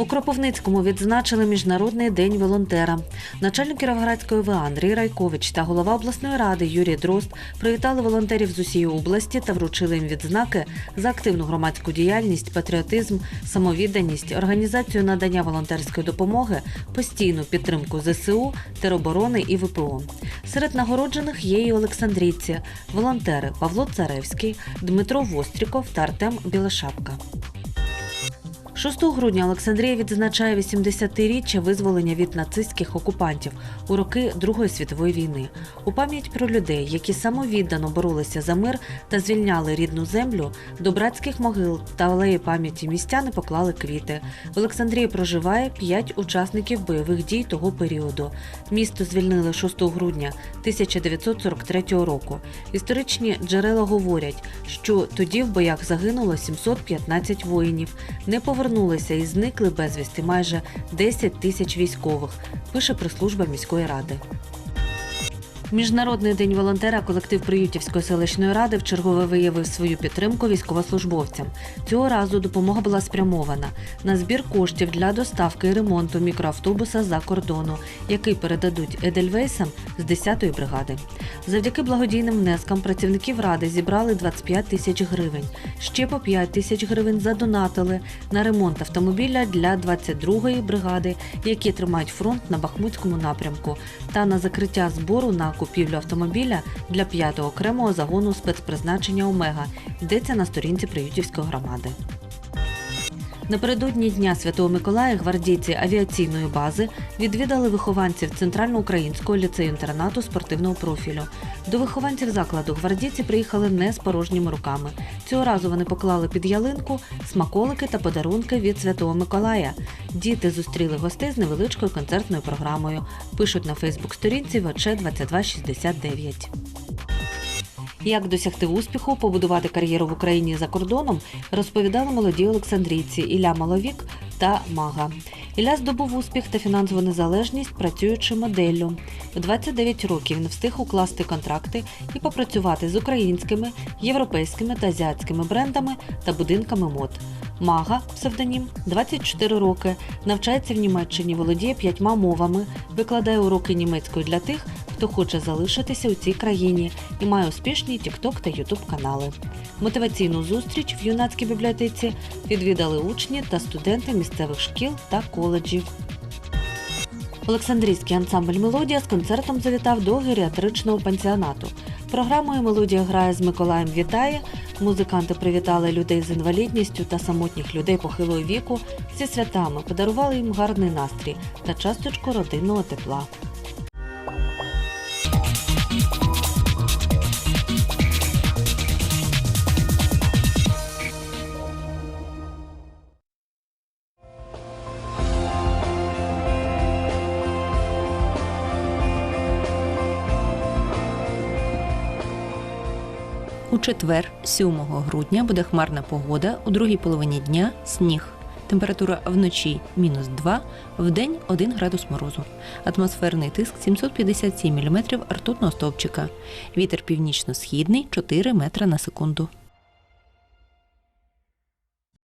У Кропивницькому відзначили Міжнародний день волонтера. Начальник Кіровоградської ОВА Андрій Райкович та голова обласної ради Юрій Дрозд привітали волонтерів з усієї області та вручили їм відзнаки за активну громадську діяльність, патріотизм, самовідданість, організацію надання волонтерської допомоги, постійну підтримку ЗСУ, тероборони і ВПО. Серед нагороджених є і Олександрійці, волонтери Павло Царевський, Дмитро Востріков та Артем Білошапка. 6 грудня Олександрія відзначає 80-річчя визволення від нацистських окупантів у роки Другої світової війни. У пам'ять про людей, які самовіддано боролися за мир та звільняли рідну землю, до братських могил та алеї пам'яті містяни поклали квіти. В Олександрії проживає 5 учасників бойових дій того періоду. Місто звільнили 6 грудня 1943 року. Історичні джерела говорять, що тоді в боях загинуло 715 воїнів. Не повернулися і зникли безвісти майже 10 тисяч військових, пише прес-служба міської ради. Міжнародний день волонтера колектив Приютівської селищної ради вчергове виявив свою підтримку військовослужбовцям. Цього разу допомога була спрямована на збір коштів для доставки і ремонту мікроавтобуса за кордону, який передадуть Едельвейсам з 10-ї бригади. Завдяки благодійним внескам працівників ради зібрали 25 тисяч гривень. Ще по 5 тисяч гривень задонатили на ремонт автомобіля для 22-ї бригади, які тримають фронт на Бахмутському напрямку, та на закриття збору на купівлю автомобіля для 5-го окремого загону спецпризначення Омега. Йдеться на сторінці Приютівської громади. Напередодні Дня Святого Миколая гвардійці авіаційної бази відвідали вихованців Центральноукраїнського ліцею-інтернату спортивного профілю. До вихованців закладу гвардійці приїхали не з порожніми руками. Цього разу вони поклали під ялинку смаколики та подарунки від Святого Миколая. Діти зустріли гостей з невеличкою концертною програмою. Пишуть на Фейсбук-сторінці ВЧ 2269. Як досягти успіху, побудувати кар'єру в Україні за кордоном, розповідали молоді олександрійці Ілля Маловік та Мага. Ілля здобув успіх та фінансову незалежність, працюючи моделлю. У 29 років він встиг укласти контракти і попрацювати з українськими, європейськими та азіатськими брендами та будинками мод. Мага, псевдонім, 24 роки, навчається в Німеччині, володіє п'ятьма мовами, викладає уроки німецької для тих, хто хоче залишитися у цій країні і має успішні TikTok та YouTube канали. Мотиваційну зустріч в юнацькій бібліотеці відвідали учні та студенти місцевих шкіл та коледжів. Олександрійський ансамбль Мелодія з концертом завітав до геріатричного пансіонату. Програмою Мелодія грає з Миколаєм вітає. Музиканти привітали людей з інвалідністю та самотніх людей похилого віку зі святами, подарували їм гарний настрій та часточку родинного тепла. У четвер, 7 грудня, буде хмарна погода, у другій половині дня сніг. Температура вночі мінус 2, в день 1 градус морозу. Атмосферний тиск 757 мм ртутного стовпчика. Вітер північно-східний 4 метра на секунду.